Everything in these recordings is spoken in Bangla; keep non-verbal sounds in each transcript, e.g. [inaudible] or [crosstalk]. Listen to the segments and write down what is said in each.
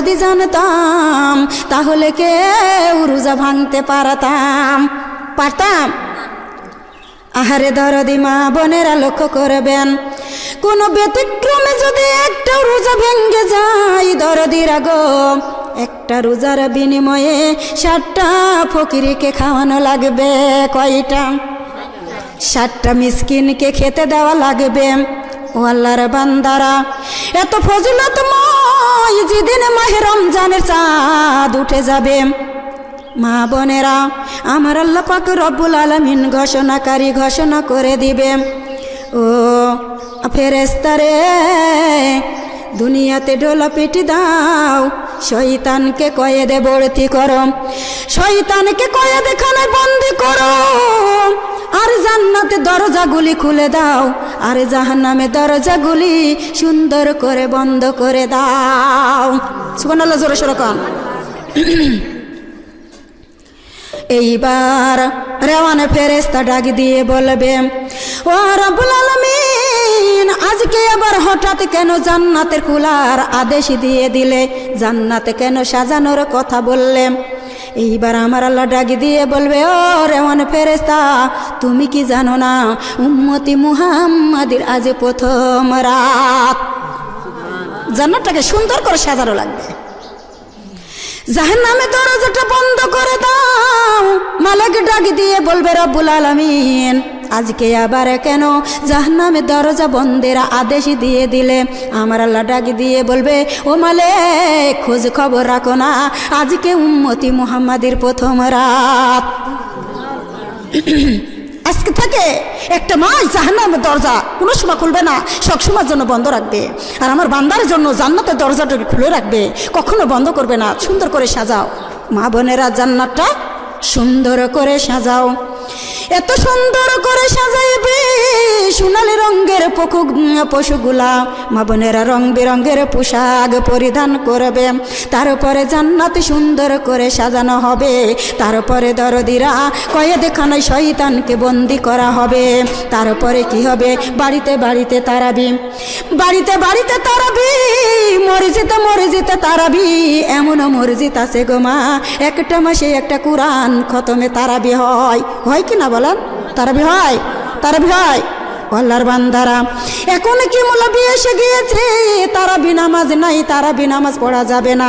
যদি জানতাম, তাহলে কেউ রোজা ভাঙতে পারতাম। পারতাম? আহারে দরদি মা বোনেরা লক্ষ্য করবেন, কোনো ব্যতিক্রমে যদি একটা রোজা ভেঙ্গে যায়, দরদিরা গো, একটা রোজার বিনিময়ে ষাটটা ফকিরিকে খাওয়ানো লাগবে কয়টা? ষাটটা মিসকিনকে খেতে দেওয়া লাগবে। ও আল্লাহর বান্দারা, এত ফজিলতময় যেদিন মাহে রমজানের চাঁদ উঠে যাবে। মা বোনেরা, আমার আল্লাহ পাক রব্বুল আলমিন ঘোষণাকারী ঘোষণা করে দিবে। ও ফেরেস্তারে দুনিয়াতে ডোলা পিটি দাও, শয়তানকে কয়েদে ভর্তি করো। শয়তানকে কয়েদে খানে বন্দি করো। আর জান্নাতে দরজাগুলি খুলে দাও। আর জাহান্নামে দরজাগুলি সুন্দর করে বন্ধ করে দাও। সুবহানাল্লাহ, জোরে সরে কন। [clears throat] এইবার রেওয়ানে ফেরেস্তা ডাক দিয়ে বলবে, ও রব্বুল আলামিন, আজকে আবার হঠাৎ কেন জান্নাতের কুলার আদেশ দিয়ে দিলে? জান্নাতে কেন সাজানোর কথা বললে? এইবার আমার আল্লাহ ডাক দিয়ে বলবে ও রেমন ফেরেস্তা তুমি কি জানো না, উম্মতি মুহাম্মাদির আজ প্রথম রাত? জান্নাতটাকে সুন্দর করে সাজানো লাগবে। জাহান্নামে দরজাটা বন্ধ করে দাও। মালিক ডাক দিয়ে বলবে, রব্বুল আলামিন আজকে আবার কেন? জাহান্নামে দরজা বন্ধের আদেশ দিয়ে দিলে। আমার আল্লাহ ডাক দিয়ে বলবে, ও মালে খোঁজ খবর রাখো না। আজকে উম্মতি মুহাম্মাদের প্রথম রাত। [clears throat] আজকে থেকে একটা মাস জাহান্নামের দরজা কোনো সময় খুলবে না। সবসময়ের জন্য বন্ধ রাখবে। আর আমার বান্দার জন্য জান্নাতের দরজাটাকে খুলে রাখবে। কখনো বন্ধ করবে না। সুন্দর করে সাজাও। মা বোনেরা জান্নাতটা সুন্দর করে সাজাও। এত সুন্দর করে সাজাইবে। সোনালি রঙের পশু পশুগুলা মা বোনেরা রং বেরঙের পোশাক পরিধান করবে। তারপরে জান্নাত সুন্দর করে সাজানো হবে। তারপরে দরদিরা খানায় শয়তানকে বন্দি করা হবে। তারপরে কি হবে? বাড়িতে বাড়িতে তারাবি। বাড়িতে বাড়িতে তারাবি, মসজিদে মসজিদে তারাবি। এমনও মসজিদ আছে গো মা, একটা মাসে একটা কোরআন খতমে তারাবি হয়। হয় কি না বলেন, তারাবি হয় তারাবি হয়। আল্লাহর বান্দারা, এখন কি মোলাবি এসে গিয়েছে? তারা বিনামাজ নাই তারা বিনামাজ পড়া যাবে না।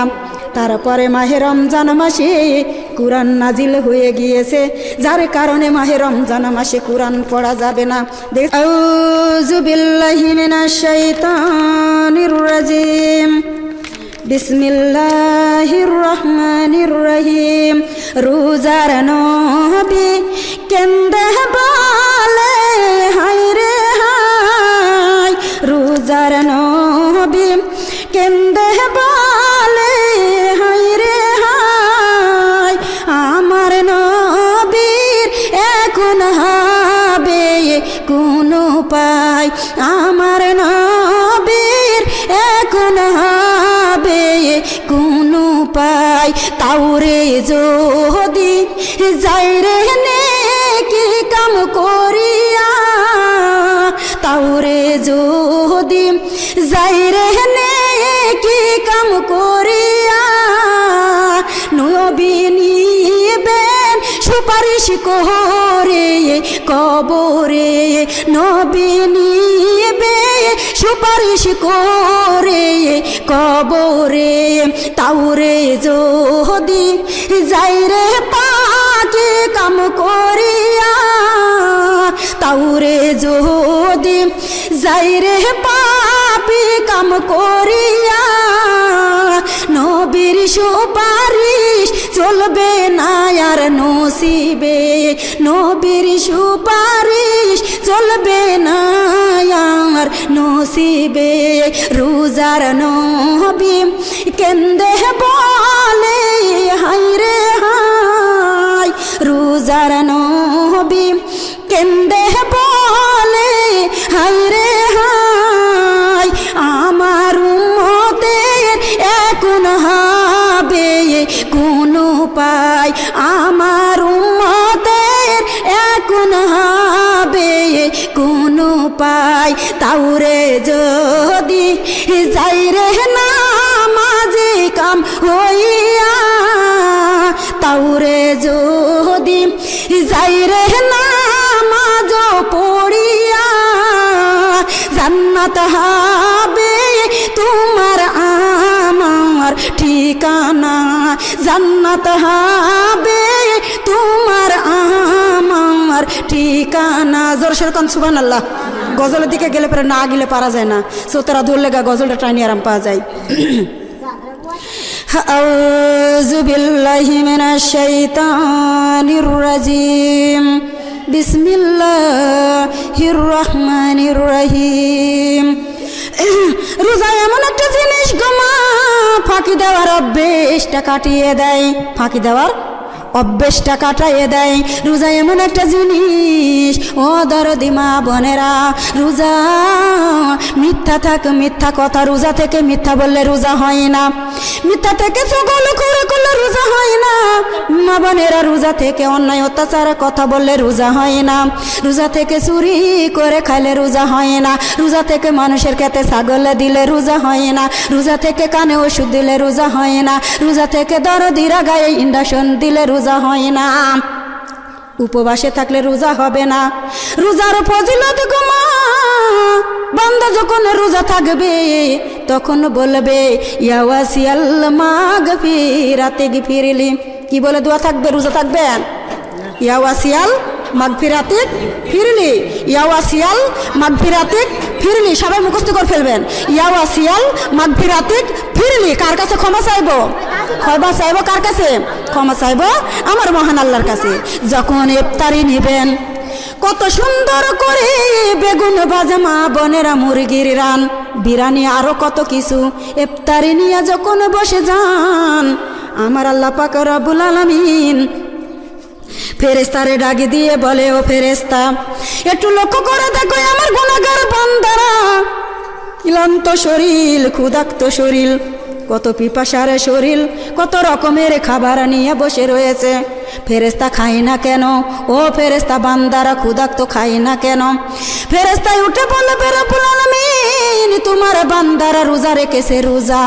তারপরে মাহে রমজান মাসে কোরআন নাজিল হয়ে গিয়েছে। যার কারণে মাহে রমজান মাসে কোরআন পড়া যাবে না। আউযু বিসমিল্লাহির রহমানির রহিম রোজার নবী কেন্দে বলে হায় রে হায়। রোজার নবী কেন্দে বলে হায় রে হায়। আমার নবীর এখন হবে কোন পায় যদি যাই রে নে কি কাম করিয়া তাওরে যদি যাই রে নে কি কাম করিয়া, নবী নিবেন সুপারিশ করে কবরে, নবী নিবে সুপারিশ করে কবরে। তাউরে যদি যাই রে পাকে কাম করিয়া তাউরে যদি যাই রে পাপি কাম করিয়া, নবীর সুপারিশ চলবে না আর নসিবে, নবীর সুপারিশ চলবে না আর নসিবে। রোজার নবী কেন্দে বলে, হাই রে হাই, রোজার নবী। কেন্দে বলে, হাই রে হাই, আমার উম্মতের এখন হবে কোন পায় আমার উম্মতের এখন হবে কোন পায় তাউরে যদি যাই রে হইয়া তাউরে যদি যাই রে নামাজ পড়িয়া, জান্নাত হবে তোমার আমার ঠিকানা। জান্নাত হবে তোমার আমার ঠিকানা। জোর সেরকম সুবান আল্লাহ গজলের দিকে গেলে পরে না গেলে পারা যায় না। সোতারা ধরলে গা, গজলটা টাইনি আরাম পাওয়া যায়। أعوذ بالله من الشيطان الرجيم بسم الله الرحمن الرحيم রোজা এমন একটা জিনিস গোমা ফাঁকি দেওয়ার অভ্যেসটা কাটিয়ে দেয় ফাঁকি দেওয়ার অভ্যেসটা কাটাইয়ে দেয়। রোজা এমন একটা জিনিস, ও দরদি মা বোনেরা। রোজা, মিথ্যা থাক, মিথ্যা কথা। রোজা থেকে মিথ্যা বললে রোজা হয় না। মিথ্যা থেকে চগল করে করলে রোজা হয় না। মা বোনেরা রোজা থেকে অন্যায়, অত্যাচার, কথা বললে রোজা হয় না। রোজা থেকে চুরি করে খাইলে রোজা হয় না। রোজা থেকে মানুষের খেতে ছাগল দিলে রোজা হয় না। রোজা থেকে কানে ওষুধ দিলে রোজা হয় না। রোজা থেকে দরদিরা গায়ে ইন্ডাকশন দিলে রোজা হয় না। উপবাসে থাকলে রোজা হবে না। রোজার ফজিলত গোমা বান্দা যখন রোজা থাকবে, তখন বলবে ইয়াওয়াসিয়াল মাগ ফিরাতে ফিরিলি কি বলে, দোয়া থাকবে, রোজা থাকবেন ইয়াওয়াসিয়াল মাগফিরাতিক ফিরলি। ইয়াওয়াসিয়াল মাগফিরাতিক ফিরলি। সবাই মুখস্থ করে ফেলবেন। ইয়াওয়াসিয়াল মাগফিরাতিক ফিরলি। কার কাছে ক্ষমা চাইব? ক্ষমা চাইব কার কাছে? ক্ষমা চাইব আমার মহান আল্লাহর কাছে। যখন ইফতারি নেবেন, কত সুন্দর করে বেগুন ভাজা মা বনেরা মুরগির রান। বিরানি আরও কত কিছু। ইফতারি নিয়ে যখন বসে যান, আমার আল্লাহ পাক রব্বুল আলামিন ফেরেস্তারে ডাকি দিয়ে বলে, ও ফেরেস্তা একটু লক্ষ্য করে দেখো আমার গুণাগার বান্দারা। ক্লান্ত শরীর, ক্ষুধাক্ত শরীর, কত পিপাসারে শরীর, কত রকমের খাবার নিয়ে বসে রয়েছে। ফেরেস্তা খাই না কেন? ও ফেরেস্তা বান্দারা, ক্ষুধাক্ত খাই না কেন? ফেরেস্তায় উঠে বলে, বেরবুল আলমিন, তোমার বান্দারা রোজা রেখেছে, রোজা।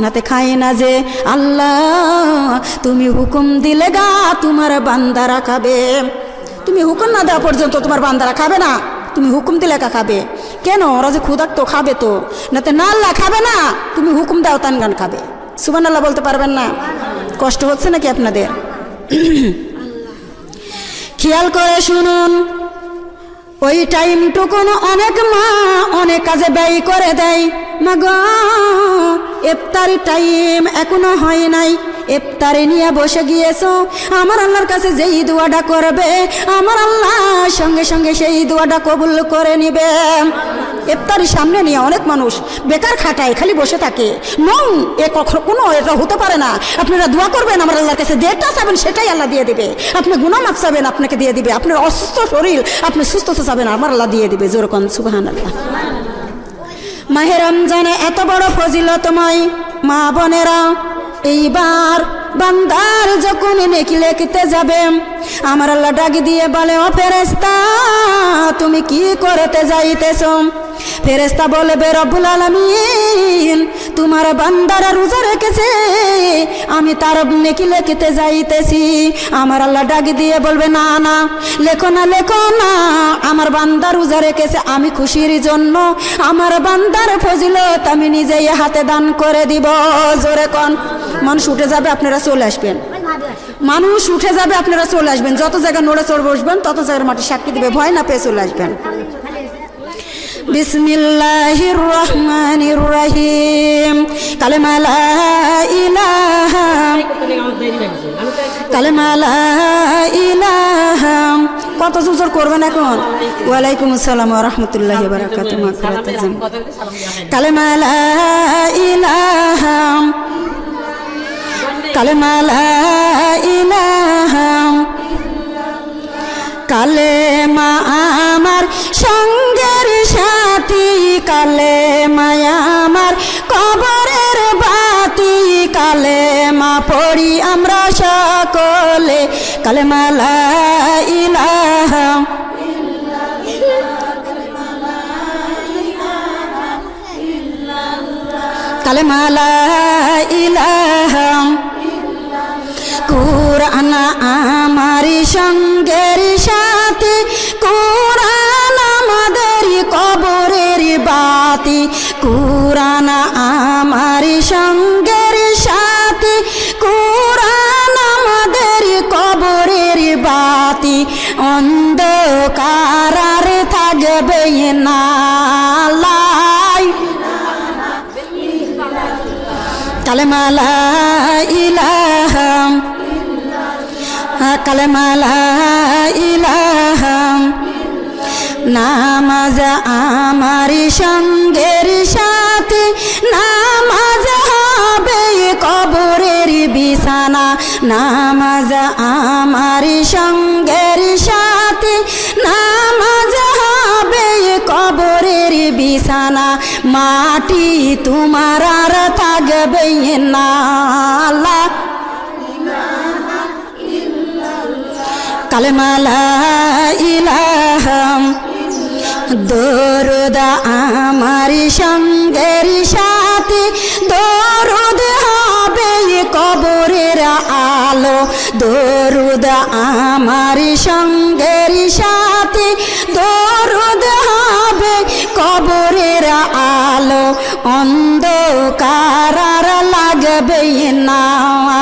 নাতে খাই না যে আল্লাহ, তুমি হুকুম দিলে গা তোমার বান্দারা খাবে তুমি হুকুম না দেওয়া পর্যন্ত তোমার বান্দারা খাবে না। তুমি হুকুম দিলে কা খাবে। কেন? ওরা যে ক্ষুধাক্ত খাবে তো। নাতে না আল্লাহ খাবে না, তুমি হুকুম দাও, তান গান খাবে। সুবান আল্লাহ বলতে পারবেন না? কষ্ট হচ্ছে নাকি আপনাদের? [clears throat] খেয়াল করে শুনুন। ওই টাইমটুকুন অনেক মা অনেক কাজে ব্যয় করে দেয়। মা গো ইফতারি টাইম এখনও হয় নাই। ইফতারি নিয়ে বসে গিয়েছো, আমার আল্লাহর কাছে যেই দোয়াটা করবে, আমার আল্লাহ সঙ্গে সঙ্গে সেই দোয়াটা কবুল করে নিবে। ইফতারি সামনে নিয়ে অনেক মানুষ বেকার খাটায়, খালি বসে থাকে। নং এ কখনো, কোনো এটা হতে পারে না। আপনারা দোয়া করবেন, আমার আল্লাহর কাছে যেটা চাবেন সেটাই আল্লাহ দিয়ে দেবে। আপনি গুণা মাপ চাবেন, আপনাকে দিয়ে দিবে। আপনার অসুস্থ শরীর, আপনি সুস্থতা চাবেন, আমার আল্লাহ দিয়ে দিবে যেরকম সুবাহান আল্লাহ মাহে রমজানে এত বড় ফজিলতময় মা বোনেরা এইবার বান্দার যখন নেকি লেখিতে যাবে, আমার আল্লাহ ডাকি দিয়ে বলে, ও ফেরেস্তা তুমি কি করতে যাইতেছ? ফেরেস্তা বলবে, রব্বুল আলমিন, তোমার বান্দারা রোজা রেখেছে, আমি তার নেকি লেখিতে যাইতেছি। আমার আল্লাহ ডাকি দিয়ে বলবে, না না, লেখো না লেখো না, আমার বান্দা রোজা রেখেছে, আমি খুশির জন্য আমার বান্দার ফজিলত আমি নিজেই হাতে দান করে দিব। জোরে কন মানুষ উঠে যাবে, আপনারা চলে আসবেন। মানুষ উঠে যাবে, আপনারা চলে আসবেন। যত জায়গায় নড়ে চড় বসবেন, তত জায়গার মাটি সাক্ষী দিবে। ভয় না পেয়ে চলে আসবেন। বিসমিল্লাহির রহমানির রহিম। কালেমা লা ইলাহা কালেমা লা ইলাহা। কত জোর করবেন এখন? ওয়ালাইকুম আসসালাম ওয়া রাহমাতুল্লাহি ওয়া বারাকাতুহু। কালেমা লা ইলাহা। কালেমা ইলাহা কালে মা আমার সঙ্গের সাথী কালে মায়া আমার কবরের বাতি কালে মা পড়ি আমরা সকলে। কালে মালা ইলাহা কালে মালা ইলাহা কোরআন আমার সঙ্গের সাথে, কোরআন আমাদের কবরের বাতি। কোরআন আমার সঙ্গের সাথে, কোরআন আমাদের কবরের বাতি। অন্ধকার থাকবে না কালেমালা ইলাহাম ইলাহাম নামাজ আমার সঙ্গের সাথে, নামাজ হবে কবরের বিছানা। নামাজ আমার সঙ্গের সাথে, নামাজ হবে কবরের বিছানা। মাটি তোমার আর থাকবে না। আল্লাহ কালেমালা ইলাহাম। দরুদ আমার সঙ্গের সাথে, দরুদ হবে কবরের আলো। দরুদ আমার সঙ্গের সাথে, দরুদ হবে কবরের আলো। অন্ধকার লাগবে না।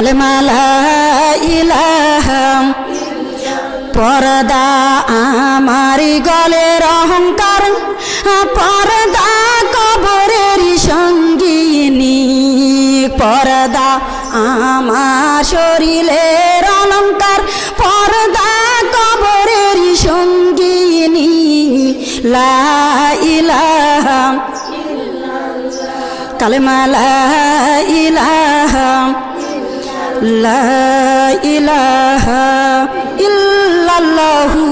কালেমালা ইলাহাম পরদা আমার গলের অহংকার, পরদা কবরের সঙ্গিনী। পরদা আমার শরীরের অলঙ্কার, পরদা কবরের সঙ্গিনী। লা ইলাহাম ইলাহাম লা ইলাহা ইল্লাল্লাহু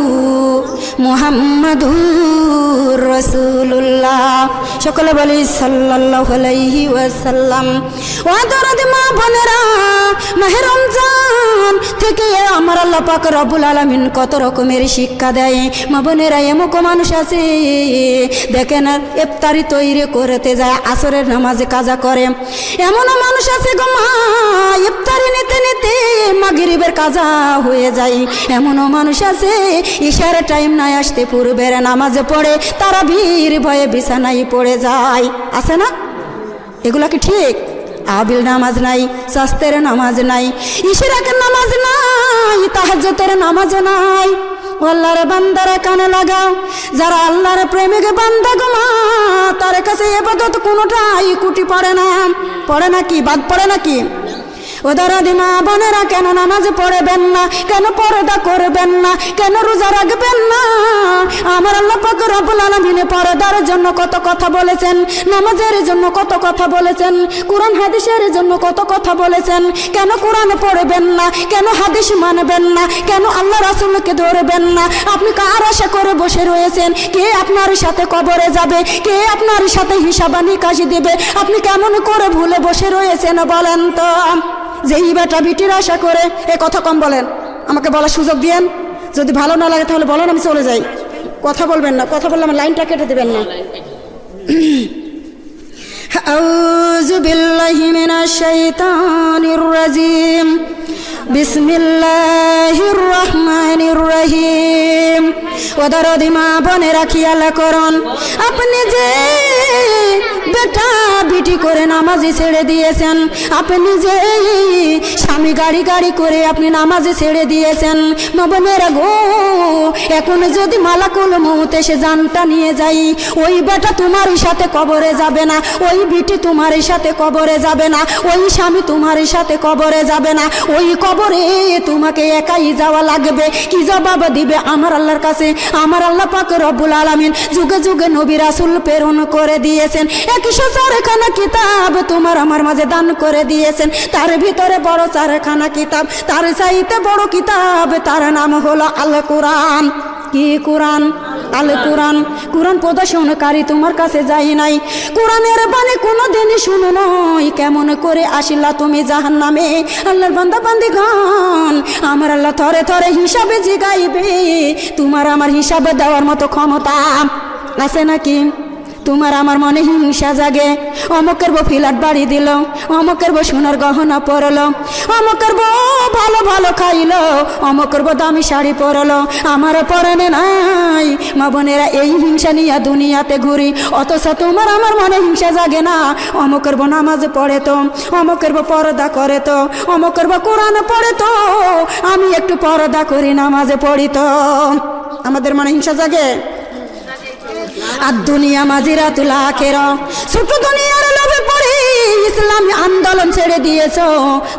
মুহাম্মাদুর রাসূলুল্লাহ। সকলে বলি সাল্লাল্লাহু আলাইহি ওয়াসাল্লাম। ওয়াদরদ মা বোনেরা, মাহে রমজান থেকে আমার আল্লাহ পাক রব্বুল আলামিন কত রকমের শিক্ষা দেয়। মা বোনেরা, এমক মানুষ আছে, দেখেন আর ইফতারি তৈরি করতে যায়, আসরের নামাজে কাজা করে। এমনও মানুষ আছে গো মা ইফতারি নিতে নিতে মাগরিবের কাজা হয়ে যায়। এমনও মানুষ আছে ইশার টাইম নাই আসতে, পূর্বের নামাজে পড়ে তারা ভিড় ভয়ে বিছানায় পড়ে যায়। আছে না? এগুলা কি ঠিক? আবিল নামাজ নাই শাস্তের নামাজ নাই, ইশরাকের নামাজ নাই তাহাজ্জতের নামাজ নাই। আল্লাহর বান্দারা কানে লাগাও, যারা আল্লাহর প্রেমিক বান্দা গো মা, তার কাছে এবাদত কোনোটাই কুটি পড়ে না। পড়ে নাকি বাদ পড়ে নাকি ওদারা দিমা বোনেরা, কেন নামাজ পড়বেন না? কেন পর্দা করবেন না? কেন রোজা রাখবেন না? আমার আল্লাহ পাক রব্বুল আলামিন জন্য কত কথা বলেছেন, নামাজের জন্য কত কথা বলেছেন, কোরআন হাদিসের জন্য কত কথা বলেছেন, কেন কোরআন পড়বেন না? কেন হাদিস মানবেন না? কেন আল্লাহ রাসূলকে ধরবেন না? আপনি কার আশা করে বসে রয়েছেন? কে আপনার সাথে কবরে যাবে? কে আপনার সাথে হিসাবানি কাশি দেবে? আপনি কেমন করে ভুলে বসে রয়েছেন বলেন তো? যেই বেটা বিটির আশা করে এ কথা কম বলেন আমাকে বলার সুযোগ দিয়েন যদি ভালো না লাগে তাহলে বলেন আমি চলে যাই কথা বলবেন না কথা বললে আমার লাইনটা কেটে দেবেন না أعوذ بالله من الشيطان الرجيم بسم الله الرحمن الرحيم ওদারদি মা বোনেরা খেয়াল করুন আপনি যে বেটা বিটি করে নামাজি ছেড়ে দিয়েছেন। আপনি যে স্বামী গাড়ি গাড়ি করে আপনি নামাজে ছেড়ে দিয়েছেন। মা বোনেরা গো এখন যদি মালাকুল মৌত এসে জানটা নিয়ে যাই, ওই বেটা তোমার সাথে কবরে যাবে না, ওই বিটি তোমার সাথে কবরে যাবে না, ওই স্বামী তোমার সাথে কবরে যাবে না, ওই কবরে তোমাকে একাই যাওয়া লাগবে। কি জবাব দিবে আমার আল্লাহর কাছে? আমার আল্লাহ পাক রব্বুল আলামিন যুগে যুগে নবী রাসূল প্রেরণ করে দিয়েছেন। একশো চারখানা কিতাব? তোমার আমার মাঝে দান করে দিয়েছেন। তার ভিতরে বড় চারখানা কিতাব। তার চাইতে বড় কিতাব, তার নাম হলো আল কোরআন কি কোরআন? আল কোরআন কোরআন প্রদর্শনকারী তোমার কাছে যাই নাই। কোরআনের বাণী কোনো দিনই শুনো নয় কেমন করে আসিলা তুমি জাহান নামে আল্লাহর বান্দা বান্দি গান আমার আল্লাহ থরে থরে হিসাবে জিগাইবে। তোমার আমার হিসাবে দেওয়ার মতো ক্ষমতা আছে নাকি? তোমার আমার মনে হিংসা জাগে। অমুকের বউ ফিলাট বাড়ি দিল, অমুকের বউ সোনার গহনা পরলো, অমুকের বউ ভালো ভালো খাইলো, অমুকের বউ দামি শাড়ি পরলো। আমার পরনে নাই, মা বোনেরা এই হিংসা নিয়ে দুনিয়াতে ঘুরি। অথচ তোমার আমার মনে হিংসা জাগে না, অমুকের বউ নামাজ পড়ে তো, অমুকের বউ পর্দা করে তো, অমুকের বউ কোরআন পড়ে তো, আমি একটু পর্দা করি, নামাজে পড়ি তো। আমাদের মনে হিংসা জাগে? আর দুনিয়া মাঝিরা তুলা খের ছোট দুনিয়ার লোভে পড়ে ইসলাম আন্দোলন ছেড়ে দিয়েছ।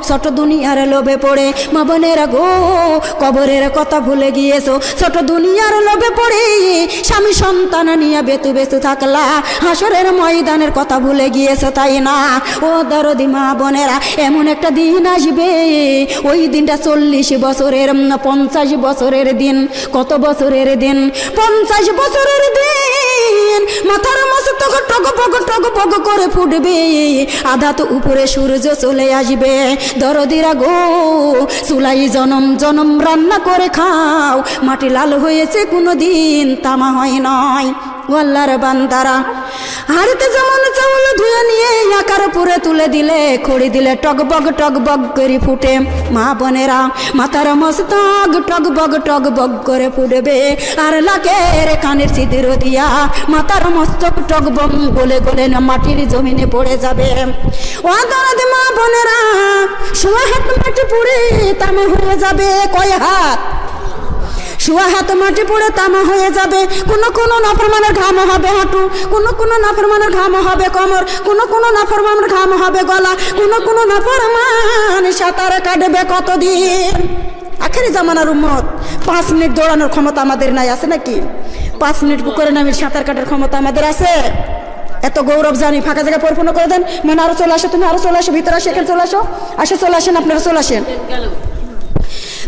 ছোট দুনিয়ার লোভে পড়ে মা বোনেরা গো, কবরের কথা ভুলে গিয়েছো। ছোট দুনিয়ার লোভে পড়ে স্বামী সন্তান নিয়ে বেতু বেতু থাকলা। হাসরের ময়দানের কথা ভুলে গিয়েছো তাই না? ও দরদি মা বোনেরা, এমন একটা দিন আসবে। ওই দিনটা চল্লিশ বছরের পঞ্চাশ বছরের দিন। কত বছরের দিন? পঞ্চাশ বছরের দিন। মাথার মাসে তো টক পক টক পক করে ফুটবে। আধা তো উপরে সূর্য চলে আসবে। দরদিরা গো, চুলাই জনম জনম রান্না করে খাও। মাটি লাল হয়েছে কোনো দিন তামা হয় নয়। আল্লাহর বান্দারা। হাড়িতে যেমন চাউল ধুয়ে নিয়ে আকার পুরে তুলে দিলে, খড়ি দিলে টক বগ টক বগ করে ফুটে। মা বোনেরা মাথার মস্তক টক বগ টক বগ করে ফুটবে। আর লাকের কানের সিঁদুর দিয়া মাথার মস্তক টক বম গলে গলে না মাটির জমিনে পড়ে যাবে। ও দরদ মা বোনেরা সোয়া হাত মাটি পুড়ে তামা হয়ে যাবে কয় হাত? শুয়া হাতে মাটি পড়ে তামা হয়ে যাবে। কোন কোন নাফরমানের ঘাম হবে হাঁটু, কোন কোন নাফরমানের ঘাম হবে কমর, কোন কোন নাফরমানের ঘাম হবে গলা, কোন কোন নাফরমান সাঁতার কাটবে কতদিন? আখেরি জামানার উম্মত, পাঁচ মিনিট দৌড়ানোর ক্ষমতা আমাদের নাই, আছে নাকি? পাঁচ মিনিট পুকুরে নামে সাঁতার কাটার ক্ষমতা আমাদের আছে? এত গৌরব জানি, ফাঁকা জায়গা পরিপূর্ণ করে দেন। মানে আরও চলে আসো, তুমি আরও চলে আসো, ভিতরে আসো, এখানে চলে আসো। আসে, চলে আসেন, আপনারা চলে আসেন।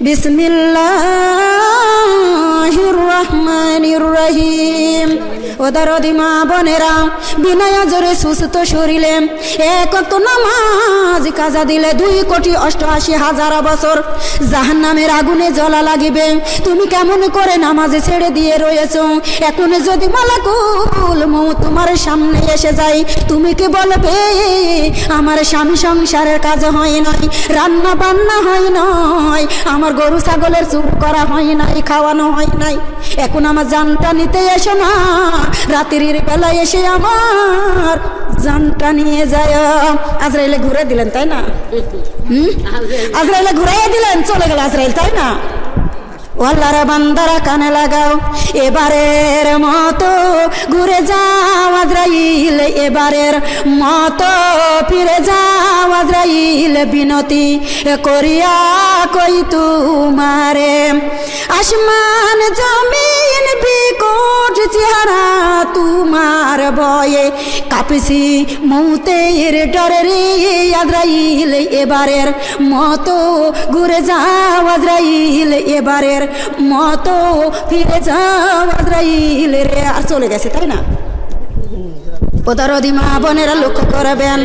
بسم الله الرحمن الرحيم ওদারদি মা বোনেরা বিনয়া জোরে সুস্থ শরীরে এক তো নামাজ কাজা দিলে দুই কোটি অষ্টআশি হাজার বছর জাহান নামের আগুনে জ্বলা লাগিবে তুমি কেমন করে নামাজ ছেড়ে দিয়ে রয়েছ এখন যদি মালাকুল মৌ তোমার সামনে এসে যায় তুমি কি বলবে আমার স্বামী সংসারের কাজ হয় নাই রান্না বান্না হয় নাই আমার গরু ছাগলের চুপ করা হয় নাই, খাওয়ানো হয় নাই। এখন আমার জানটা নিতে এসো না রাত্রির বেলায় এসে আমার জানটা নিয়ে যায়। আজরাইলে ঘুরে দিলেন, তাই না? হুম? আজরাইলে ঘুরাইয়া দিলেন, চলে গেল আজরাইল, তাই না? ওয়াল্লারা বান্দারা কানে লাগাও। এবারের মতো ঘুরে যাও আজরাইল, এবারের মতো ফিরে যাও আজরাইল। বিনতি করিয়া কই তুমারে। আসমান, জমিন, বিকট চেহারা তোমার ভয়ে কাঁপছি মৌতের ডরে আজরাইল, এবারের মতো ঘুরে যাও আজরাইল, এবারের মতো ফিরে যাও আজরাইল রে, আর চলে গেছে, তাই না? ওদারদি মা বোনেরা লক্ষ্য করবেন,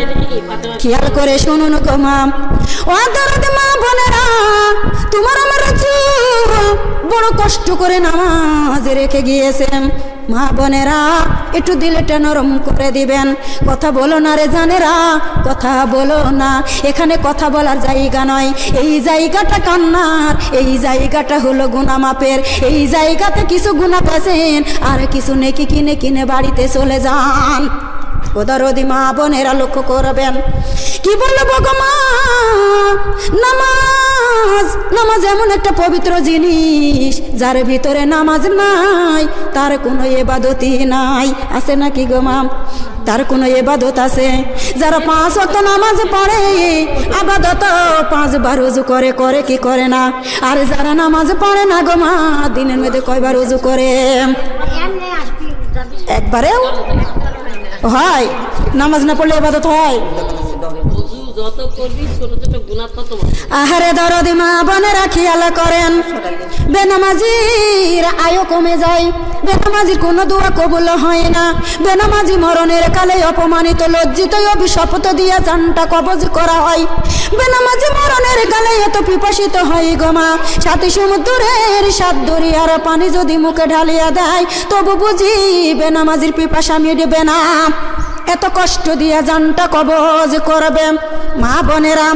খেয়াল করে শুনুন গো মা। ওদারদি মা বোনেরা, তোমার আমার বড় কষ্ট করে নামাজ রেখে গিয়েছেন। মা বোনেরা, একটু দিলেটা নরম করে দিবেন। কথা বলো না রে জানেরা, কথা বলো না। এখানে কথা বলার জায়গা নয়। এই জায়গাটা কান্নার, এই জায়গাটা হলো গুনা মাপের এই জায়গাতে কিছু গুণা পেয়েছেন আর কিছু নেকি কিনে কিনে বাড়িতে চলে যান। ওদারদি মা বোনেরা লক্ষ্য করবেন। কি বলব গো মা? নামাজ নামাজ এমন একটা পবিত্র জিনিস, যার ভিতরে নামাজ নাই, তার কোনো এবাদতি নাই। আছে নাকি গো মা তার কোনো এবাদত আছে? যারা পাঁচ অক্ট নামাজ পড়ে, আবাদত পাঁচবার উজু করে করে কি করে না? আর যারা নামাজ পড়ে না গো মা, দিনের মধ্যে কয়বার উজু করে? একবারেও? হয়। নামাজ না পড়লে এবাদত হয়? যত করবি, ছোট ছোট গুণা তত আহারে দরদি মা বোনেরা খেয়াল করেন। বেনামাজির আয়ু কমে যায়। বেনামাজির কোনো দোয়া কবুল হয় না। বেনামাজি মরণের কালে অপমানিত, লজ্জিত অভিশপ্ত দিয়া চানটা কবজ করা হয়। বেনামাজি মরণের কালে এত পিপাসিত হয় গোমা সাথী সমুদ্রের সাত দরিয়ার পানি যদি মুখে ঢালিয়া দেয়, তবু বুঝি বেনামাজির পিপাসা মিটবে না। এত কষ্ট দিয়া জানটা কবজ করবে। মা বোনেরা,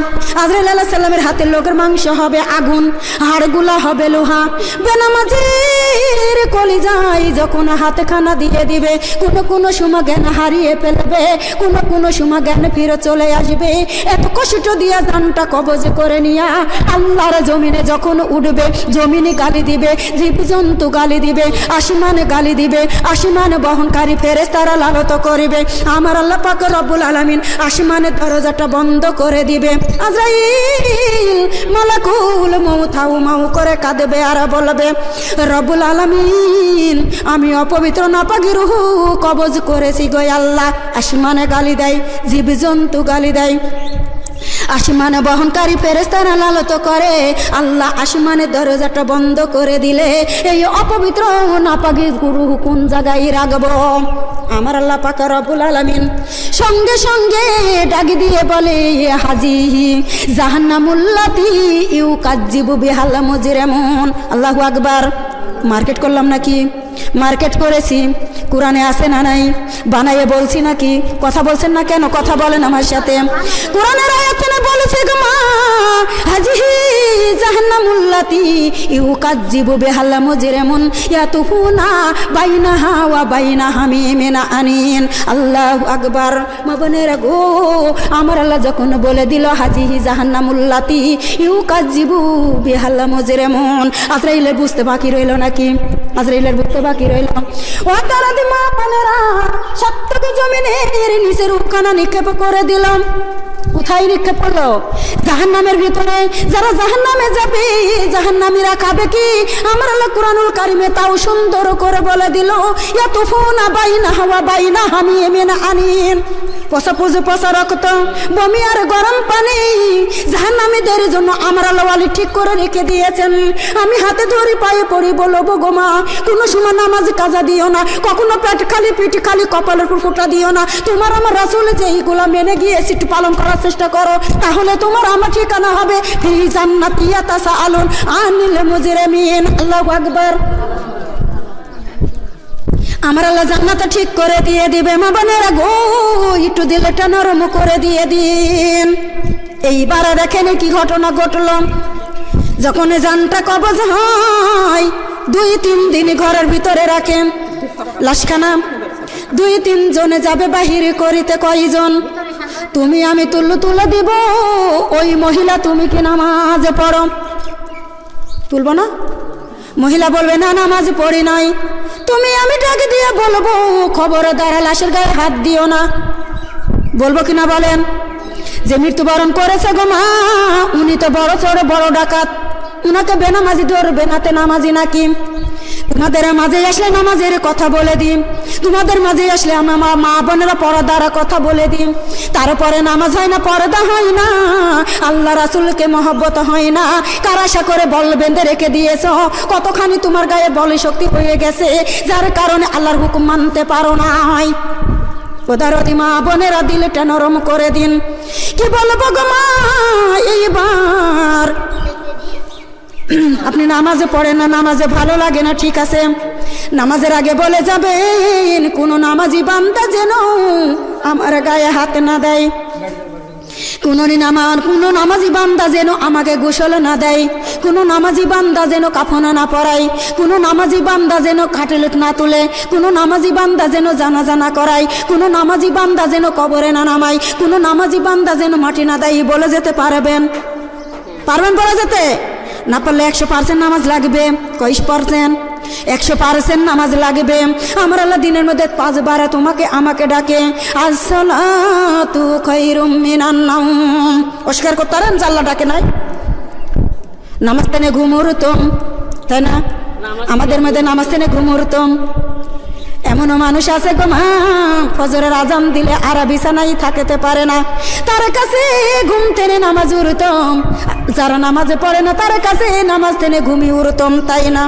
আজরাইল আল্লাহ সাল্লামের হাতের লোকের মাংস হবে আগুন, হাড়গুলা হবে লোহা। বেনামাজির কলি যাই যখন হাতে খানা দিয়ে দিবে, কোন কোন সময় জ্ঞান হারিয়ে ফেলবে, কোন কোন সময় জ্ঞান ফিরে চলে আসবে। এত কষ্ট দিয়া জানটা কবজ করে নিয়া আল্লাহর জমিনে যখন উঠবে, জমিনে গালি দিবে জীব জন্তু গালি দিবে, আসমানে গালি দিবে, আসমানে বহনকারী ফেরেস তারা লালত করিবে। আমার আল্লাহ পাক রব্বুল আলামিন আসমানের দরজাটা বন্ধ করে দিবে। আজরাইল মালাকুল মৌথাউ মাউ করে কাঁদবে আর বলবে, রব্বুল আলামিন, আমি অপবিত্র নাপাকি রুহু কবজ করেছি গো আল্লাহ। আসমানে গালি দেয় জীব জন্তু গালি দেয়। আসমানে বহনকারী ফেরেস্তারা লালত করে। আল্লাহ আসমানের দরজাটা বন্ধ করে দিলে এই অপবিত্র নাপাগি গুরু কোন জায়গায় রাখব? আমার আল্লাহ পাকা রবুল আলমিন সঙ্গে সঙ্গে ডাকি দিয়ে বলে হাজি, জাহান্নামুল্লাতি ইউ কাজিবু বিহাল মজির এমন আল্লাহু আকবার। মার্কেট করলাম নাকি? মার্কেট করেছি, কোরআনে আছে না নাই? বানাইয়ে বলছি নাকি? কথা বলছেন না কেন? কথা বলেন আমার সাথে। কোরআনের আয়াতনে বলেছে গো মা হাজি জাহান্নামুল্লাতি ইউ কাজিবু বিহাল মজির এমন ইয়াতুফুনা বাইনা হাওয়া বাইনা হামিমিনা আনিন। আল্লাহু আকবার। মা বোনেরা গো, আমার আল্লাহ যখন বলে দিল হাজি জাহান্নামুল্লাতি ইউ কাজিবু বিহাল মজির এমন আজরাইলের বুঝতে বাকি রইল নাকি? আজরাইলের বুঝতে বাকি রইল। ও তারা দিমা বোনেরা সত্যকে জমিনের নিচের উৎখানা নিক্ষেপ করে দিলাম। কোথায় নিক্ষেপ করল জাহান নামের ভিতরে যারা জাহান নামে যাবে জাহান নামীরা খাবে কি? আমার আল্লাহ কোরআনুল কারিমে তাও সুন্দর করে বলে দিল এত ফোনা বাইনা হাওয়া বাইনা হামি এমেনা আনিন। পশা পুজো পশা রক্ত, বমি আর গরম পানি জাহান নামীদের জন্য আমার আল্লাহ ঠিক করে রেখে দিয়েছেন। আমি হাতে ধরি, পায়ে পড়ি, বলব গোমা কোনো সময় নামাজ কাজা দিও না, কখনো পেট খালি, পিঠ খালি, কপালের ফোটা দিও না। তোমার আমার রাসুল যে এইগুলা মেনে গিয়ে একটু পালন করার চেষ্টা করো, তাহলে তোমার আমার ঠিকানা হবে। আনিল মুজরিমিন। আল্লাহু আকবার। আমার আল্লাহ জান্নাতে ঠিক করে দিয়ে দিবে। মা বোনেরা গো, একটু দিলেটা নরম করে দিয়ে দিন। এইবার দেখেন কি ঘটনা ঘটলো। যখন জানটা কবজ হয়, দুই তিন দিন ঘরের ভিতরে রাখেন। লাশখানা। দুই তিন জনে যাবে বাহিরে করিতে কয়জন? তুমি আমি তুল্লু তুলে দিব। ওই মহিলা তুমি কি নামাজে পড়ো? তুলবো না? মহিলা বলবে, না, নামাজ পড়ি নাই। তুমি আমি ডাকে দিয়ে বলব, খবরদার লাশের গায়ে হাত দিও না। বলব কিনা বলেন? যে মৃত্যুবরণ করেছে গো মা, উনি তো বড় চড় বড় ডাকাত। উনাকে বেনামাজি ধরবে, নাতে নামাজি নাকি? তোমাদের মাঝে আসলে নামাজের কথা বলে দিন তোমাদের মাঝে আসলে আমার মা বোনেরা পর্দার কথা বলে দিন তারপরে নামাজ হয় না, পর্দা হয় না। আল্লাহ রাসুলকে মহব্বত হয় না। কার আশা করে বল বেঁধে রেখে দিয়েছ? কতখানি তোমার গায়ে বলে শক্তি হয়ে গেছে, যার কারণে আল্লাহর হুকুম মানতে পারো না হয় কোদারতি মা বোনেরা দিলটা নরম করে দিন। কি বলব গো মা, এইবার [clears throat] আপনি নামাজে পড়েন না, নামাজে ভালো লাগে না, ঠিক আছে? নামাজের আগে বলে যাবেন, কোনো নামাজি বান্দা যেন আমার গায়ে হাত না দেয়। কোনো নামাজ, কোনো নামাজি বান্দা যেন আমাকে গোসল না দেয়। কোনো নামাজি বান্দা যেন কাফনা না পড়ায় কোনো নামাজি বান্দা যেন খাটেল না তুলে। কোনো নামাজি বান্দা যেন জানা জানা করায়। কোনো নামাজি বান্দা যেন কবরে না নামায়। কোনো নামাজি বান্দা যেন মাটি না দেয়। বলে যেতে পারবেন? পারবেন বলে যেতে? না পারলে একশো পার্সেন্ট নামাজ লাগবে। কইশ পার্সেন্ট? একশো পার্সেন্ট নামাজ লাগবে। আমার আল্লাহ দিনের মধ্যে পাঁচবার তোমাকে আমাকে ডাকে অস্কার করতে পারেন যে আল্লাহ ডাকে নাই? নামাজ তেনে ঘুমুরতম তাই না? আমাদের মধ্যে নামাজ তেনে ঘুমুরতম। এমনও মানুষ আছে গো মা। ফজরের আজাম দিলে আর বিছানায় থাকতে পারে না। তার কাছে ঘুম টেনে নামাজ উড়তম যারা নামাজে পড়ে না তার কাছে নামাজ টেনে ঘুমিয়ে উড়তম তাই না?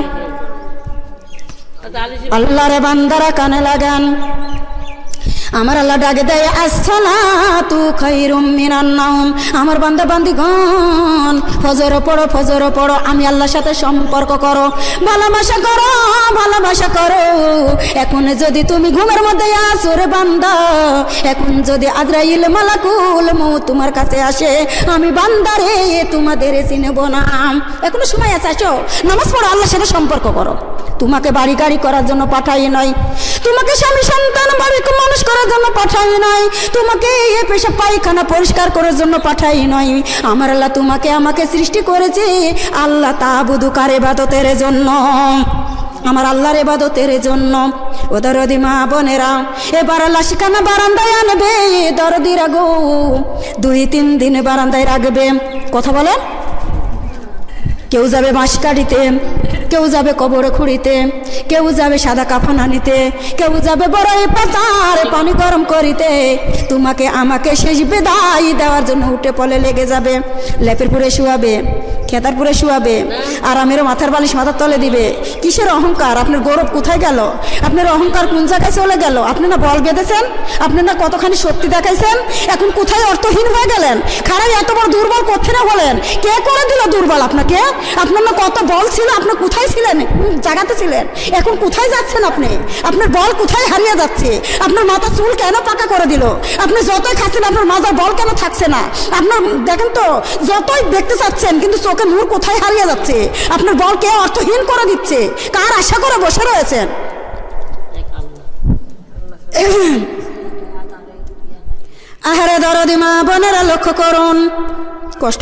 আল্লাহরে বান্দারা কানে লাগান। আমার আল্লাহ ডাকে দেয় আসছালা তু খৈরুম মিনান নাউম আমার বান্দা বান্দি গন ফজর পড়ো ফজর পড়ো, আমি আল্লাহর সাথে সম্পর্ক করো। ভালোবাসা করো ভালোবাসা করো। এখন যদি তুমি ঘুমের মধ্যে আসো রে বান্দা, এখন যদি আজরাইল মালাকুল মৌ তোমার কাছে আসে, আমি বান্দারে তোমাদের চিনব না। এখনও সময় আছে, আসো, নামাজ পড়ো, আল্লাহর সাথে সম্পর্ক করো। তোমাকে বাড়ি গাড়ি করার জন্য পাঠাই নয় তোমাকে স্বামী সন্তান বাড়ি মানুষ করার জন্য পাঠাই নাই। তোমাকে এ পেশা পায়খানা পরিষ্কার করার জন্য পাঠাই নাই। আমার আল্লাহ তোমাকে আমাকে সৃষ্টি করেছে। আল্লাহ তা বুধুকার এবাদতের জন্য? আমার আল্লাহর এবাদতের জন্য। ও দরদি মা বোনেরা, এবার আল্লাহ শিখানা বারান্দায় আনবে। দরদি রাগো দুই তিন দিন বারান্দায় রাখবে। কথা বলেন? কেউ যাবে বাঁশ কাটিতে কেউ যাবে কবরে খুঁড়িতে, কেউ যাবে সাদা কাফন আনিতে কেউ যাবে বড়ই পাতার পানি গরম করিতে। তোমাকে আমাকে শেষ বেদাই দেওয়ার জন্য উঠে পলে লেগে যাবে, লেপের পুরে শুয়াবে, খেতার পুরে শুয়াবে আর আমের মাথার বালিশ মাথার তলে দিবে। কিসের অহংকার? আপনার গৌরব কোথায় গেল? আপনার অহংকার কোন জায়গায় চলে গেল? আপনি না বল বেঁধেছেন? আপনি না কতখানি শক্তি দেখাইছেন? এখন কোথায় অর্থহীন হয়ে গেলেন? খারাপ এত বড় দুর্বল কোথায় না বলেন কে করে দিল দুর্বল আপনাকে? আপনার না কত বল ছিল? আপনার কোথায় ছিলেন? জায়গাতে ছিলেন। এখন কোথায় যাচ্ছেন আপনি? আপনার বল কোথায় হারিয়ে যাচ্ছে? আপনার মাথা চুল কেন পাকা করে দিল? আপনি যতই খাচ্ছেন, আপনার মাথার বল কেন থাকছে না? আপনার, দেখেন তো, যতই দেখতে চাচ্ছেন, কিন্তু চোখে নূর কোথায় হারিয়ে যাচ্ছে? আপনার বল কে অর্থহীন করে দিচ্ছে? কার আশা করে বসে রয়েছেন? আহারে দরদি মা বোনেরা, লক্ষ্য করুন। কষ্ট